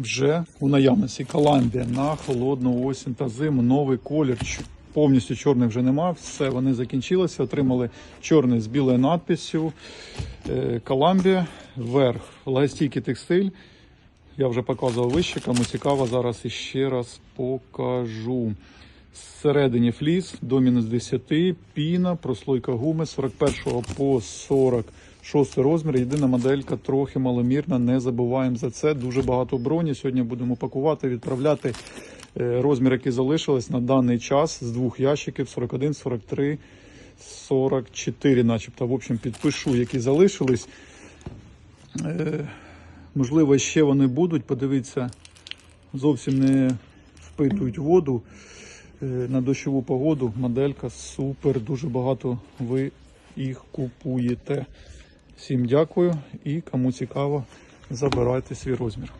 вже у наявності. Каламбія на холодну осінь та зиму. Новий колір. Повністю чорних вже нема. Все, вони закінчилися. Отримали чорний з білою надписю. Каламбія, Коламбія, верх, лагостійкий текстиль. Я вже показував вище, кому цікаво, зараз іще раз покажу. Всередині фліс до мінус 10, піна, прослойка гуми 41 по 46 розмір. Єдина моделька трохи маломірна, не забуваємо за це. Дуже багато броні. Сьогодні будемо пакувати, відправляти Е, розмір, який залишились на даний час з двох ящиків 41, 43, 44, начебто. В общем, підпишу, які залишились. Е, Можливо, ще вони будуть. Подивіться, зовсім не впитують воду на дощову погоду. Моделька супер. Дуже багато ви їх купуєте. Всім дякую і кому цікаво, забирайте свій розмір.